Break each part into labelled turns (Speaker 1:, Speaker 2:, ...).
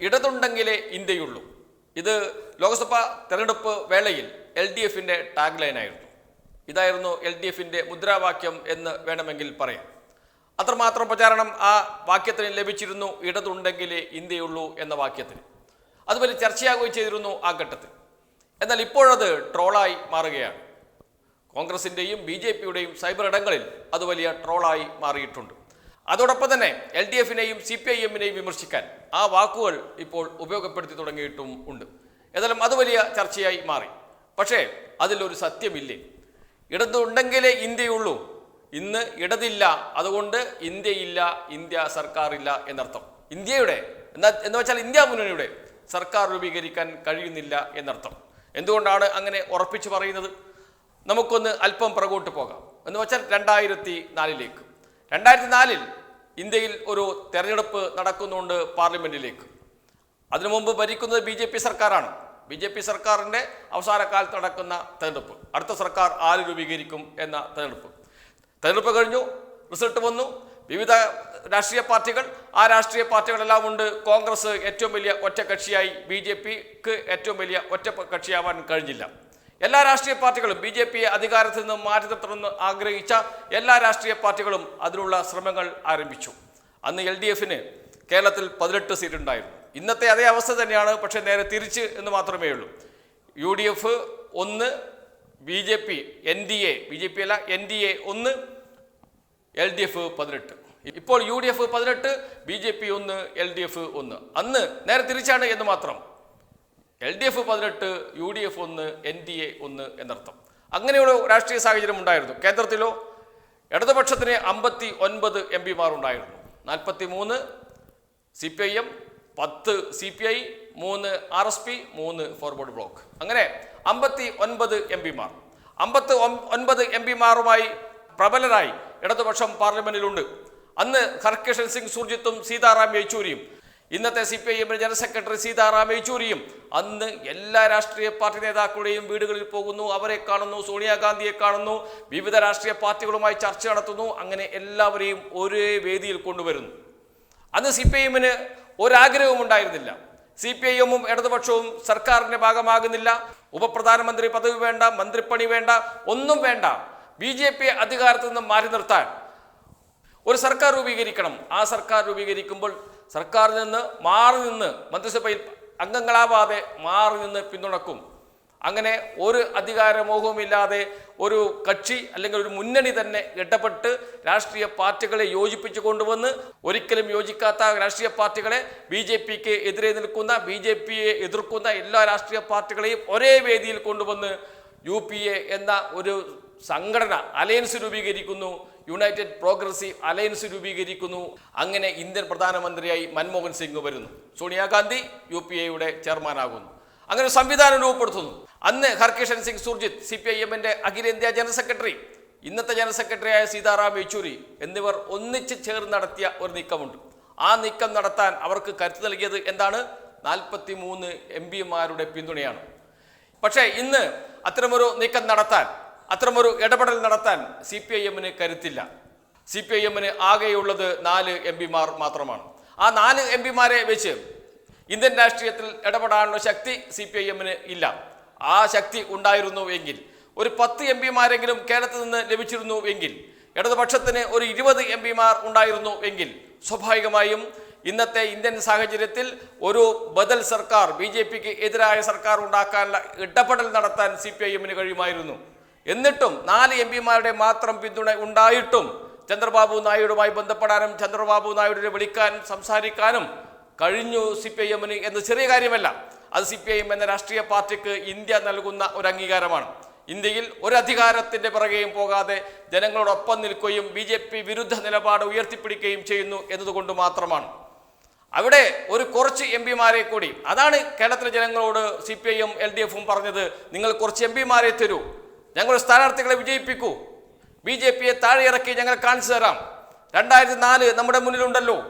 Speaker 1: ഇടതുണ്ടെങ്കിലേ ഇന്ത്യയുള്ളൂ. ഇത് ലോക്സഭാ തെരഞ്ഞെടുപ്പ് വേളയിൽ എൽ ഡി എഫിന്റെ ടാഗ് ലൈനായിരുന്നു ഇതായിരുന്നു എൽ ഡി എഫിന്റെ മുദ്രാവാക്യം എന്ന് വേണമെങ്കിൽ പറയാം. അത്രമാത്രം പ്രചാരണം ആ വാക്യത്തിന് ലഭിച്ചിരുന്നു ഇടതുണ്ടെങ്കിലേ ഇന്ത്യയുള്ളൂ എന്ന വാക്യത്തിന്. അതുപോലെ ചർച്ചയാകുകയും ചെയ്തിരുന്നു ആ ഘട്ടത്തിൽ. എന്നാൽ ഇപ്പോഴത് ട്രോളായി മാറുകയാണ്. കോൺഗ്രസിന്റെയും ബി ജെ പിയുടെയും സൈബർ ഇടങ്ങളിൽ അത് വലിയ ട്രോളായി മാറിയിട്ടുണ്ട്. അതോടൊപ്പം തന്നെ എൽ ഡി എഫിനെയും സി പി ഐ എമ്മിനെയും വിമർശിക്കാൻ ആ വാക്കുകൾ ഇപ്പോൾ ഉപയോഗപ്പെടുത്തി തുടങ്ങിയിട്ടും ഉണ്ട്. ഏതായാലും അത് വലിയ ചർച്ചയായി മാറി. പക്ഷേ അതിലൊരു സത്യമില്ലേ? ഇടതുണ്ടെങ്കിലേ ഇന്ത്യയുള്ളൂ. ഇന്ന് ഇടതില്ല. അതുകൊണ്ട് ഇന്ത്യയില്ല ഇന്ത്യ സർക്കാരില്ല എന്നർത്ഥം. ഇന്ത്യയുടെ എന്നാ എന്ന് വെച്ചാൽ ഇന്ത്യ മുന്നണിയുടെ സർക്കാർ രൂപീകരിക്കാൻ കഴിയുന്നില്ല എന്നർത്ഥം. എന്തുകൊണ്ടാണ് അങ്ങനെ ഉറപ്പിച്ചു പറയുന്നത്? നമുക്കൊന്ന് അല്പം പുറകോട്ട് പോകാം. എന്ന് വെച്ചാൽ രണ്ടായിരത്തി നാലിലേക്ക് രണ്ടായിരത്തി നാലിൽ ഇന്ത്യയിൽ ഒരു തെരഞ്ഞെടുപ്പ് നടക്കുന്നുണ്ട് പാർലമെന്റിലേക്ക്. അതിനു മുമ്പ് ഭരിക്കുന്നത് ബി ജെ പി സർക്കാരാണ്. ബി ജെ പി സർക്കാരിന്റെ അവസാന കാലത്ത് നടക്കുന്ന തെരഞ്ഞെടുപ്പ്. അടുത്ത സർക്കാർ ആര് രൂപീകരിക്കും എന്ന തെരഞ്ഞെടുപ്പ്. തെരഞ്ഞെടുപ്പ് കഴിഞ്ഞു റിസൾട്ട് വന്നു. വിവിധ രാഷ്ട്രീയ പാർട്ടികൾ ആ രാഷ്ട്രീയ പാർട്ടികളെല്ലാം ഉണ്ട്. കോൺഗ്രസ് ഏറ്റവും വലിയ ഒറ്റ കക്ഷിയായി ബി ജെ പിക്ക് ഏറ്റവും വലിയ ഒറ്റ കക്ഷിയാവാൻ കഴിഞ്ഞില്ല. എല്ലാ രാഷ്ട്രീയ പാർട്ടികളും ബി ജെ പിയെ അധികാരത്തിൽ നിന്ന് മാറ്റി നിർത്തണമെന്ന് ആഗ്രഹിച്ച എല്ലാ രാഷ്ട്രീയ പാർട്ടികളും അതിനുള്ള ശ്രമങ്ങൾ ആരംഭിച്ചു. അന്ന് എൽ ഡി എഫിന് കേരളത്തിൽ പതിനെട്ട് സീറ്റ് ഉണ്ടായിരുന്നു ഇന്നത്തെ അതേ അവസ്ഥ തന്നെയാണ് പക്ഷേ നേരെ തിരിച്ച് എന്ന് മാത്രമേ ഉള്ളൂ. യു ഡി എഫ് ഒന്ന് B J P N D A B J P അല്ല എൻ ഡി എ ഒന്ന് എൽ ഡി എഫ് പതിനെട്ട്. ഇപ്പോൾ യു ഡി എഫ് പതിനെട്ട് ബി ജെ പി ഒന്ന് എൽ ഡി എഫ് ഒന്ന്. അന്ന് നേരെ തിരിച്ചാണ് എന്ന് മാത്രം. എൽ ഡി എഫ് പതിനെട്ട് യു ഡി എഫ് ഒന്ന് എൻ ഡി എ ഒന്ന് എന്നർത്ഥം. അങ്ങനെയുള്ള രാഷ്ട്രീയ സാഹചര്യം ഉണ്ടായിരുന്നു. കേന്ദ്രത്തിലോ ഇടതുപക്ഷത്തിന് അമ്പത്തി ഒൻപത് എം പിമാർ ഉണ്ടായിരുന്നു. നാൽപ്പത്തി മൂന്ന് സി പി ഐ എം പത്ത് സി പി ഐ മൂന്ന് ആർ എസ് പി മൂന്ന് ഫോർവേഡ് ബ്ലോക്ക്. അങ്ങനെ അമ്പത്തി ഒൻപത് എം പിമാർ. അമ്പത്തി ഒൻപത് എം പിമാരുമായി പ്രബലരായി ഇടതുപക്ഷം പാർലമെന്റിലുണ്ട്. അന്ന് ഹർകിഷൻ സിംഗ് സുർജിത്തും സീതാറാം യെച്ചൂരിയും ഇന്നത്തെ സി പി ഐ എമ്മിന് ജനറൽ സെക്രട്ടറി സീതാറാം യെച്ചൂരിയും അന്ന് എല്ലാ രാഷ്ട്രീയ പാർട്ടി നേതാക്കളുടെയും വീടുകളിൽ പോകുന്നു. അവരെ കാണുന്നു സോണിയാഗാന്ധിയെ കാണുന്നു വിവിധ രാഷ്ട്രീയ പാർട്ടികളുമായി ചർച്ച നടത്തുന്നു. അങ്ങനെ എല്ലാവരെയും ഒരേ വേദിയിൽ കൊണ്ടുവരുന്നു. അന്ന് സി പി ഐ ഒരാഗ്രഹവും ഉണ്ടായിരുന്നില്ല സി പി ഐ എമ്മും ഇടതുപക്ഷവും സർക്കാരിന്റെ ഭാഗമാകുന്നില്ല. ഉപപ്രധാനമന്ത്രി പദവി വേണ്ട മന്ത്രിപ്പണി വേണ്ട ഒന്നും വേണ്ട. ബി ജെ പി അധികാരത്തിൽ നിന്ന് മാറി നിർത്താൻ ഒരു സർക്കാർ രൂപീകരിക്കണം. ആ സർക്കാർ രൂപീകരിക്കുമ്പോൾ സർക്കാരിൽ നിന്ന് മാറി നിന്ന് മന്ത്രിസഭയിൽ അംഗങ്ങളാവാതെ മാറി നിന്ന് പിന്തുണക്കും. അങ്ങനെ ഒരു അധികാരമോഹവുമില്ലാതെ ഒരു കക്ഷി അല്ലെങ്കിൽ ഒരു മുന്നണി തന്നെ ഇടപെട്ട് രാഷ്ട്രീയ പാർട്ടികളെ യോജിപ്പിച്ചു കൊണ്ടുവന്ന് ഒരിക്കലും യോജിക്കാത്ത രാഷ്ട്രീയ പാർട്ടികളെ ബി ജെ പിക്ക് എതിരെ നിൽക്കുന്ന ബി ജെ പിയെ എതിർക്കുന്ന എല്ലാ രാഷ്ട്രീയ പാർട്ടികളെയും ഒരേ വേദിയിൽ കൊണ്ടുവന്ന് യു പി എ എന്ന ഒരു സംഘടന അലയൻസ് രൂപീകരിക്കുന്നു. യുണൈറ്റഡ് പ്രോഗ്രസീവ് അലയൻസ് രൂപീകരിക്കുന്നു. അങ്ങനെ ഇന്ത്യൻ പ്രധാനമന്ത്രിയായി മൻമോഹൻ സിംഗ് വരുന്നു. സോണിയാഗാന്ധി യു പി എയുടെ ചെയർമാനാകുന്നു. അങ്ങനെ സംവിധാനം രൂപപ്പെടുത്തുന്നു. അന്ന് Harkishan Singh Surjeet C P I എമ്മിന്റെ അഖിലേന്ത്യാ ജനറൽ സെക്രട്ടറി ഇന്നത്തെ ജനറൽ സെക്രട്ടറിയായ സീതാറാം യെച്ചൂരി എന്നിവർ ഒന്നിച്ച് ചേർന്ന് നടത്തിയ ഒരു നീക്കമുണ്ട്. ആ നീക്കം നടത്താൻ അവർക്ക് കരുത്ത് നൽകിയത് എന്താണ്? നാൽപ്പത്തി മൂന്ന് എം പിമാരുടെ പിന്തുണയാണ്. പക്ഷേ ഇന്ന് അത്തരമൊരു നീക്കം നടത്താൻ അത്തരമൊരു ഇടപെടൽ നടത്താൻ സി പി ഐ എമ്മിന് കരുത്തില്ല. സി പി ഐ എമ്മിന് ആകെയുള്ളത് നാല് എം പിമാർ മാത്രമാണ്. ആ നാല് എം പിമാരെ വെച്ച് ഇന്ത്യൻ രാഷ്ട്രീയത്തിൽ ഇടപെടാനുള്ള ശക്തി സി പി ഐ എമ്മിന് ഇല്ല. ആ ശക്തി ഉണ്ടായിരുന്നു എങ്കിൽ ഒരു പത്ത് എം പിമാരെങ്കിലും കേരളത്തിൽ നിന്ന് ലഭിച്ചിരുന്നു എങ്കിൽ ഇടതുപക്ഷത്തിന് ഒരു ഇരുപത് എം പിമാർ ഉണ്ടായിരുന്നു എങ്കിൽ സ്വാഭാവികമായും ഇന്നത്തെ ഇന്ത്യൻ സാഹചര്യത്തിൽ ഒരു ബദൽ സർക്കാർ ബി ജെ പിക്ക് എതിരായ സർക്കാർ ഉണ്ടാക്കാനുള്ള ഇടപെടൽ നടത്താൻ സി പി ഐ എമ്മിന് കഴിയുമായിരുന്നു. എന്നിട്ടും നാല് എം പിമാരുടെ മാത്രം പിന്തുണ ഉണ്ടായിട്ടും ചന്ദ്രബാബു നായിഡുമായി ബന്ധപ്പെടാനും ചന്ദ്രബാബു നായിഡുവിനെ വിളിക്കാനും സംസാരിക്കാനും കഴിഞ്ഞു സി പി ഐ എമ്മിന് എന്ന് ചെറിയ കാര്യമല്ല. അത് സി പി ഐ എം എന്ന രാഷ്ട്രീയ പാർട്ടിക്ക് ഇന്ത്യ നൽകുന്ന ഒരു അംഗീകാരമാണ്. ഇന്ത്യയിൽ ഒരു അധികാരത്തിന്റെ പിറകെയും പോകാതെ ജനങ്ങളോടൊപ്പം നിൽക്കുകയും ബി ജെ പി വിരുദ്ധ നിലപാട് ഉയർത്തിപ്പിടിക്കുകയും ചെയ്യുന്നു എന്നതുകൊണ്ട് മാത്രമാണ്. അവിടെ ഒരു കുറച്ച് എം പിമാരെ കൂടി അതാണ് കേരളത്തിലെ ജനങ്ങളോട് C P I M L D എഫും പറഞ്ഞത് നിങ്ങൾ കുറച്ച് എം പിമാരെ തരൂ. ഞങ്ങളുടെ സ്ഥാനാർത്ഥികളെ വിജയിപ്പിക്കൂ. ബി ജെ പിയെ താഴെ ഇറക്കി ഞങ്ങൾ കാണിച്ചു തരാം. രണ്ടായിരത്തി നാല് നമ്മുടെ മുന്നിലുണ്ടല്ലോ.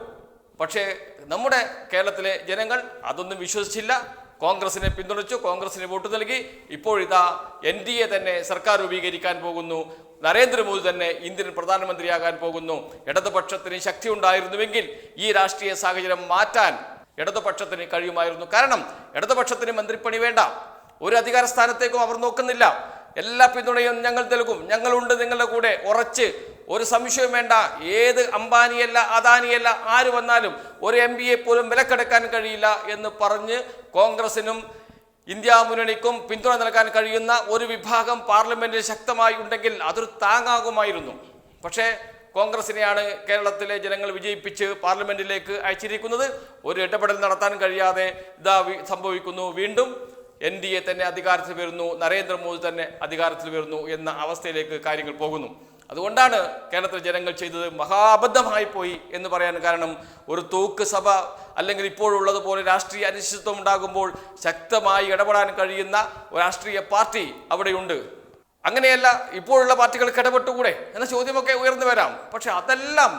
Speaker 1: പക്ഷേ നമ്മുടെ കേരളത്തിലെ ജനങ്ങൾ അതൊന്നും വിശ്വസിച്ചില്ല. കോൺഗ്രസിനെ പിന്തുണച്ചു കോൺഗ്രസിന് വോട്ട് നൽകി. ഇപ്പോഴിതാ എൻ ഡി എ തന്നെ സർക്കാർ രൂപീകരിക്കാൻ പോകുന്നു. നരേന്ദ്രമോദി തന്നെ ഇന്ത്യൻ പ്രധാനമന്ത്രിയാകാൻ പോകുന്നു. ഇടതുപക്ഷത്തിന് ശക്തി ഉണ്ടായിരുന്നുവെങ്കിൽ ഈ രാഷ്ട്രീയ സാഹചര്യം മാറ്റാൻ ഇടതുപക്ഷത്തിന് കഴിയുമായിരുന്നു. കാരണം ഇടതുപക്ഷത്തിന് മന്ത്രിപ്പണി വേണ്ട. ഒരു അധികാര സ്ഥാനത്തേക്കും അവർ നോക്കുന്നില്ല. എല്ലാ പിന്തുണയും ഞങ്ങൾ നൽകും. ഞങ്ങളുണ്ട് നിങ്ങളുടെ കൂടെ. ഉറച്ച് ഒരു സംശയവും വേണ്ട. ഏത് അംബാനിയല്ല അദാനിയല്ല ആര് വന്നാലും ഒരു എം പിയെ പോലും വിലക്കെടുക്കാൻ കഴിയില്ല എന്ന് പറഞ്ഞ് കോൺഗ്രസിനും ഇന്ത്യ മുന്നണിക്കും പിന്തുണ നൽകാൻ കഴിയുന്ന ഒരു വിഭാഗം പാർലമെന്റിൽ ശക്തമായി ഉണ്ടെങ്കിൽ അതൊരു താങ്ങാകുമായിരുന്നു. പക്ഷേ കോൺഗ്രസിനെയാണ് കേരളത്തിലെ ജനങ്ങൾ വിജയിപ്പിച്ച് പാർലമെന്റിലേക്ക് അയച്ചിരിക്കുന്നത്. ഒരു ഇടപെടൽ നടത്താൻ കഴിയാതെ ഇതാ സംഭവിക്കുന്നു. വീണ്ടും എൻ ഡി എ തന്നെ അധികാരത്തിൽ വരുന്നു നരേന്ദ്രമോദി തന്നെ അധികാരത്തിൽ വരുന്നു എന്ന അവസ്ഥയിലേക്ക് കാര്യങ്ങൾ പോകുന്നു. അതുകൊണ്ടാണ് കേരളത്തിലെ ജനങ്ങൾ ചെയ്തത് മഹാബദ്ധമായി പോയി എന്ന് പറയാൻ കാരണം ഒരു തൂക്ക് സഭ അല്ലെങ്കിൽ ഇപ്പോഴുള്ളതുപോലെ രാഷ്ട്രീയ അനിശ്ചിതത്വം ഉണ്ടാകുമ്പോൾ ശക്തമായി ഇടപെടാൻ കഴിയുന്ന രാഷ്ട്രീയ പാർട്ടി അവിടെയുണ്ട്. അങ്ങനെയല്ല ഇപ്പോഴുള്ള പാർട്ടികൾക്ക് ഇടപെട്ടുകൂടെ എന്ന ചോദ്യമൊക്കെ ഉയർന്നു വരാം. പക്ഷെ അതെല്ലാം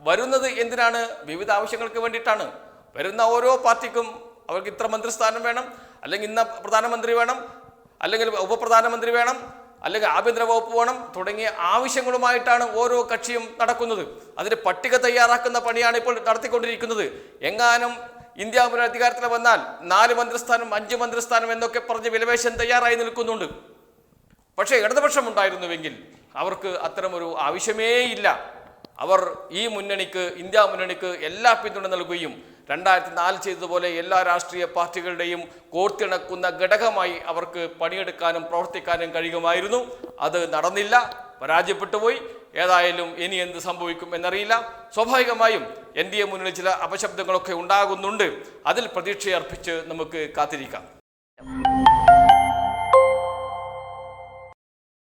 Speaker 1: വരുന്നത് എന്തിനാണ്? വിവിധ ആവശ്യങ്ങൾക്ക് വേണ്ടിയിട്ടാണ്. വരുന്ന ഓരോ പാർട്ടിക്കും അവർക്ക് ഇത്ര മന്ത്രിസ്ഥാനം വേണം അല്ലെങ്കിൽ ഇന്ന പ്രധാനമന്ത്രി വേണം അല്ലെങ്കിൽ ഉപപ്രധാനമന്ത്രി വേണം അല്ലെങ്കിൽ ആഭ്യന്തര വകുപ്പ് വേണം തുടങ്ങിയ ആവശ്യങ്ങളുമായിട്ടാണ് ഓരോ കക്ഷിയും നടക്കുന്നത്. അതിന് പട്ടിക തയ്യാറാക്കുന്ന പണിയാണ് ഇപ്പോൾ നടത്തിക്കൊണ്ടിരിക്കുന്നത്. എങ്ങാനും ഇന്ത്യ അധികാരത്തിൽ വന്നാൽ നാല് മന്ത്രിസ്ഥാനം അഞ്ച് മന്ത്രിസ്ഥാനം എന്നൊക്കെ പറഞ്ഞ് വിലവേശം തയ്യാറായി നിൽക്കുന്നുണ്ട്. പക്ഷേ ഇടതുപക്ഷം ഉണ്ടായിരുന്നുവെങ്കിൽ അവർക്ക് അത്തരമൊരു ആവശ്യമേയില്ല. അവർ ഈ മുന്നണിക്ക് ഇന്ത്യ മുന്നണിക്ക് എല്ലാ പിന്തുണ നൽകുകയും രണ്ടായിരത്തി നാല് ചെയ്തതുപോലെ എല്ലാ രാഷ്ട്രീയ പാർട്ടികളുടെയും കോർത്തിണക്കുന്ന ഘടകമായി അവർക്ക് പണിയെടുക്കാനും പ്രവർത്തിക്കാനും കഴിയുമായിരുന്നു. അത് നടന്നില്ല പരാജയപ്പെട്ടു പോയി. ഏതായാലും ഇനി എന്ത് സംഭവിക്കും എന്നറിയില്ല. സ്വാഭാവികമായും എൻ ഡി എ മുന്നിൽ ചില അപശബ്ദങ്ങളൊക്കെ ഉണ്ടാകുന്നുണ്ട്. അതിൽ പ്രതീക്ഷയർപ്പിച്ച് നമുക്ക് കാത്തിരിക്കാം.